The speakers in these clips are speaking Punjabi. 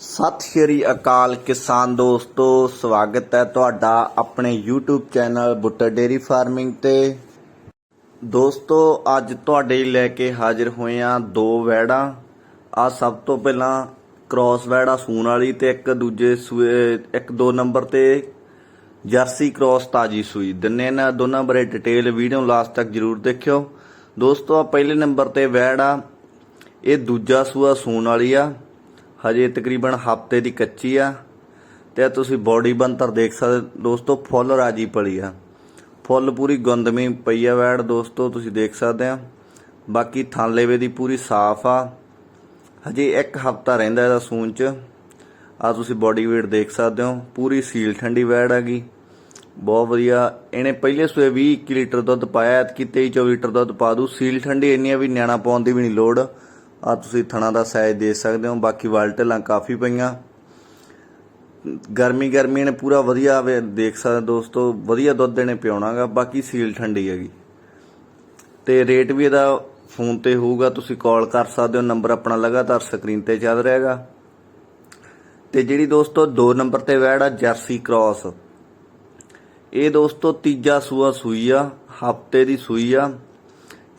ਸਤਿ ਸ਼੍ਰੀ ਅਕਾਲ ਕਿਸਾਨ ਦੋਸਤੋ, ਸਵਾਗਤ ਹੈ ਤੁਹਾਡਾ ਆਪਣੇ YouTube channel Buttar dairy farming ਤੇ। ਦੋਸਤੋ, ਅੱਜ ਤੁਹਾਡੇ ਲਈ ਲੈ ਕੇ ਹਾਜ਼ਰ ਹੋਏ ਆ ਦੋ ਵੈੜਾਂ। ਆ ਸਭ ਤੋਂ ਪਹਿਲਾਂ ਕ੍ਰਾਸ ਵੈੜਾ ਸੂਣ ਵਾਲੀ ਤੇ ਇੱਕ ਦੂਜੇ ਸੂਏ, ਇੱਕ ਦੋ ਨੰਬਰ ਤੇ ਜਰਸੀ ਕ੍ਰਾਸ ਤਾਜੀ ਸੂਈ। ਦਿਨੇ ਇਹਨਾਂ ਦੋਨਾਂ ਬਾਰੇ ਡਿਟੇਲ ਵੀਡੀਓ ਲਾਸਟ ਤੱਕ ਜਰੂਰ ਦੇਖਿਓ। ਦੋਸਤੋ ਆ ਪਹਿਲੇ ਨੰਬਰ ਤੇ ਵੈੜ ਆ। ਇਹ ਦੂਜਾ ਸੂਆ ਸੂਣ ਵਾਲੀ ਆ। ਹਜੇ ਤਕਰੀਬਨ ਹਫ਼ਤੇ ਦੀ ਕੱਚੀ ਆ ਤੇ ਤੁਸੀਂ ਬੋਡੀ ਬੰਤਰ ਦੇਖ ਸਕਦੇ ਦੋਸਤੋ, ਫੁੱਲ ਰਾਜੀ ਪਲੀ ਆ। ਫੁੱਲ ਪੂਰੀ ਗੁੰਦਮੀ ਪਈ ਆ ਵੈੜ, ਦੋਸਤੋ, ਤੁਸੀਂ ਦੇਖ ਸਕਦੇ ਆ। ਬਾਕੀ ਥਾਂਲੇਵੇ ਦੀ ਪੂਰੀ ਸਾਫ਼ ਆ। ਹਜੇ ਇੱਕ ਹਫਤਾ ਰਹਿੰਦਾ ਇਹਦਾ ਸੂਨ ਚ। ਆ ਤੁਸੀਂ ਬੋਡੀ weight ਦੇਖ ਸਕਦੇ ਹੋ। ਪੂਰੀ ਸੀਲ ਠੰਡੀ ਵੈੜ ਹੈਗੀ। ਬਹੁਤ ਵਧੀਆ। ਇਹਨੇ ਪਹਿਲੇ ਸੂਏ 20 21 ਲੀਟਰ ਦੁੱਧ ਪਾਇਆ। ਕਿ 23 24 ਲੀਟਰ ਦੁੱਧ ਪਾ ਦੂ ਸੀਲ ਠੰਡੀ ਇੰਨੀ ਆ ਵੀ ਨਿਆਣਾ ਪਾਉਣ ਦੀ ਵੀ ਨਹੀਂ ਲੋੜ। ਆ ਤੁਸੀਂ ਥਣਾ ਦਾ ਸਾਈਜ਼ ਦੇ ਸਕਦੇ ਹੋ, ਬਾਕੀ ਵਾਲਟਲਾਂ ਕਾਫੀ ਪਈਆਂ। ਗਰਮੀ ਗਰਮੀ ਨੇ ਪੂਰਾ ਵਧੀਆ ਵੇ ਦੇਖ ਸਕਦੇ ਦੋਸਤੋ, ਵਧੀਆ ਦੁੱਧ ਇਹਨੇ ਪਿਉਣਾਗਾ, ਬਾਕੀ ਸੀਲ ਠੰਡੀ ਹੈਗੀ। ਤੇ ਰੇਟ ਵੀ ਇਹਦਾ ਫੋਨ ਤੇ ਹੋਊਗਾ, ਤੁਸੀਂ ਕਾਲ ਕਰ ਸਕਦੇ ਹੋ, ਨੰਬਰ ਆਪਣਾ ਲਗਾਤਾਰ ਸਕਰੀਨ ਤੇ ਚੱਲ ਰਿਹਾ ਹੈਗਾ ਤੇ ਜਿਹੜੀ ਦੋਸਤੋ 2 ਨੰਬਰ ਤੇ ਵੈੜ ਆ, ਜਰਸੀ ਕ੍ਰਾਸ। ਇਹ ਦੋਸਤੋ ਤੀਜਾ ਸੂਆ ਸੂਈ ਆ, ਹਫ਼ਤੇ ਦੀ ਸੂਈ ਆ।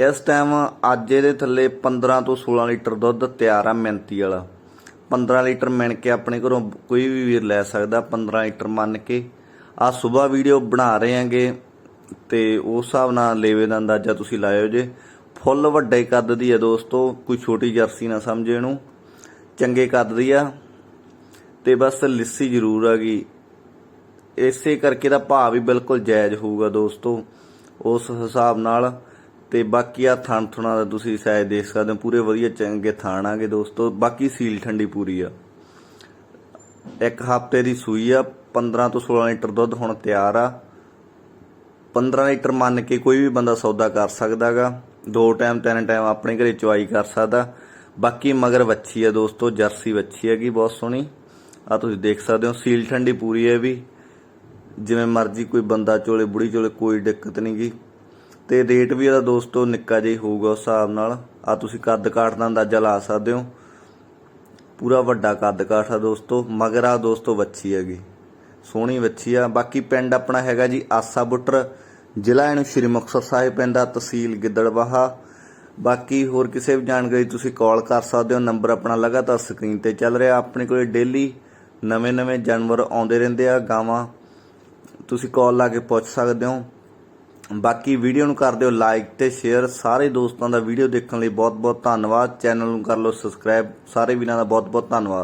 ਇਸ ਟਾਈਮ ਅੱਜ ਇਹਦੇ ਥੱਲੇ 15 ਤੋਂ 16 ਲੀਟਰ ਦੁੱਧ ਤਿਆਰ ਆ ਮਿੰਤੀ ਵਾਲਾ। 15 ਲੀਟਰ ਮਿਣ ਕੇ ਆਪਣੇ ਘਰੋਂ ਕੋਈ ਵੀ ਵੀਰ ਲੈ ਸਕਦਾ 15 ਲੀਟਰ ਮੰਨ ਕੇ। ਆ ਸਵੇਰ ਵੀਡੀਓ ਬਣਾ ਰਹੇ ਆਂਗੇ ਤੇ ਉਸ ਹਿਸਾਬ ਨਾਲ ਲੇਵੇ ਦਾ ਅੰਦਾਜ਼ਾ ਤੁਸੀਂ ਲਾਇਓ ਜੇ। ਫੁੱਲ ਵੱਡੇ ਕੱਦ ਦੀ ਆ ਦੋਸਤੋ, ਕੋਈ ਛੋਟੀ ਜਰਸੀ ਨਾ ਸਮਝੇ ਇਹਨੂੰ। ਚੰਗੇ ਕੱਦ ਦੀ ਆ। ਤੇ ਬਸ ਲਿੱਸੀ ਜ਼ਰੂਰ ਆ ਗਈ। ਇਸੇ ਕਰਕੇ ਦਾ ਭਾਅ ਵੀ ਬਿਲਕੁਲ ਜਾਇਜ਼ ਹੋਊਗਾ ਦੋਸਤੋ। ਉਸ ਹਿਸਾਬ ਨਾਲ ਤੇ ਬਾਕੀ ਆ ਥਣ ਥੁਣਾ ਦਾ ਤੁਸੀਂ ਸਾਇਜ਼ ਦੇਖ ਸਕਦੇ ਹੋ, ਪੂਰੇ ਵਧੀਆ ਚੰਗੇ ਥਾਣ ਆਗੇ ਦੋਸਤੋ, ਬਾਕੀ ਸੀਲ ਠੰਡੀ ਪੂਰੀ ਆ। ਇੱਕ ਹਫ਼ਤੇ ਦੀ ਸੂਈ ਆ 15 ਤੋਂ 16 ਲੀਟਰ ਦੁੱਧ ਹੁਣ ਤਿਆਰ ਆ। 15 ਲੀਟਰ ਮੰਨ ਕੇ ਕੋਈ ਵੀ ਬੰਦਾ ਸੌਦਾ ਕਰ ਸਕਦਾਗਾ ਦੋ ਟਾਈਮ, ਤਿੰਨ ਟਾਈਮ ਆਪਣੇ ਘਰੇ ਚੁਆਈ ਕਰ ਸਕਦਾ। ਬਾਕੀ ਮਗਰ ਵੱਛੀ ਆ ਦੋਸਤੋ, ਜਰਸੀ ਵੱਛੀ ਹੈਗੀ ਬਹੁਤ ਸੋਹਣੀ। ਆ ਤੁਸੀਂ ਦੇਖ ਸਕਦੇ ਹੋ, ਸੀਲ ਠੰਡੀ ਪੂਰੀ ਹੈ ਵੀ। ਜਿਵੇਂ ਮਰਜ਼ੀ ਕੋਈ ਬੰਦਾ ਚੋਲੇ, ਬੁੜੀ ਚੋਲੇ, ਕੋਈ ਦਿੱਕਤ ਨਹੀਂ ਗੀ। ਤੇ ਰੇਟ ਵੀ ਇਹਦਾ ਦੋਸਤੋ ਨਿੱਕਾ ਜਿਹਾ ਹੋਊਗਾ ਉਸ ਹਿਸਾਬ ਨਾਲ। ਆ ਤੁਸੀਂ ਕੱਦ ਕਾਠ ਦਾ ਅੰਦਾਜ਼ਾ ਲਾ ਸਕਦੇ ਹੋ। ਪੂਰਾ ਵੱਡਾ ਕੱਦ ਕਾਠ ਆ ਦੋਸਤੋ, ਮਗਰ ਆ ਦੋਸਤੋ ਵੱਛੀ ਹੈਗੀ। ਸੋਹਣੀ ਵੱਛੀ ਆ। ਬਾਕੀ ਪਿੰਡ ਆਪਣਾ ਹੈਗਾ ਜੀ ਆਸਾ ਬੁੱਟਰ, ਜ਼ਿਲ੍ਹਾ ਇਹਨੂੰ ਸ਼੍ਰੀ ਮੁਕਤਸਰ ਸਾਹਿਬ ਪੈਂਦਾ ਤਹਿਸੀਲ ਗਿੱਦੜਬਾਹਾ ਬਾਕੀ ਹੋਰ ਕਿਸੇ ਵੀ ਜਾਣਕਾਰੀ ਤੁਸੀਂ ਕਾਲ ਕਰ ਸਕਦੇ ਹੋ, ਨੰਬਰ ਆਪਣਾ ਲਗਾਤਾਰ ਸਕਰੀਨ ਤੇ ਚੱਲ ਰਿਹਾ। ਆਪਣੇ ਕੋਲੇ ਡੇਲੀ ਨਵੇਂ-ਨਵੇਂ ਜਾਨਵਰ ਆਉਂਦੇ ਰਹਿੰਦੇ ਆ, ਗਾਵਾਂ। ਤੁਸੀਂ ਕਾਲ ਲਾ ਕੇ ਪੁੱਛ ਸਕਦੇ ਹੋ। ਬਾਕੀ ਵੀਡੀਓ ਨੂੰ ਕਰ ਦਿਓ ਲਾਈਕ ਤੇ ਸ਼ੇਅਰ ਸਾਰੇ ਦੋਸਤਾਂ ਦਾ ਵੀਡੀਓ ਦੇਖਣ ਲਈ ਬਹੁਤ-ਬਹੁਤ ਧੰਨਵਾਦ। ਚੈਨਲ ਨੂੰ ਕਰ ਲਓ ਸਬਸਕ੍ਰਾਈਬ ਸਾਰੇ ਵੀਰਾਂ ਦਾ ਬਹੁਤ-ਬਹੁਤ ਧੰਨਵਾਦ।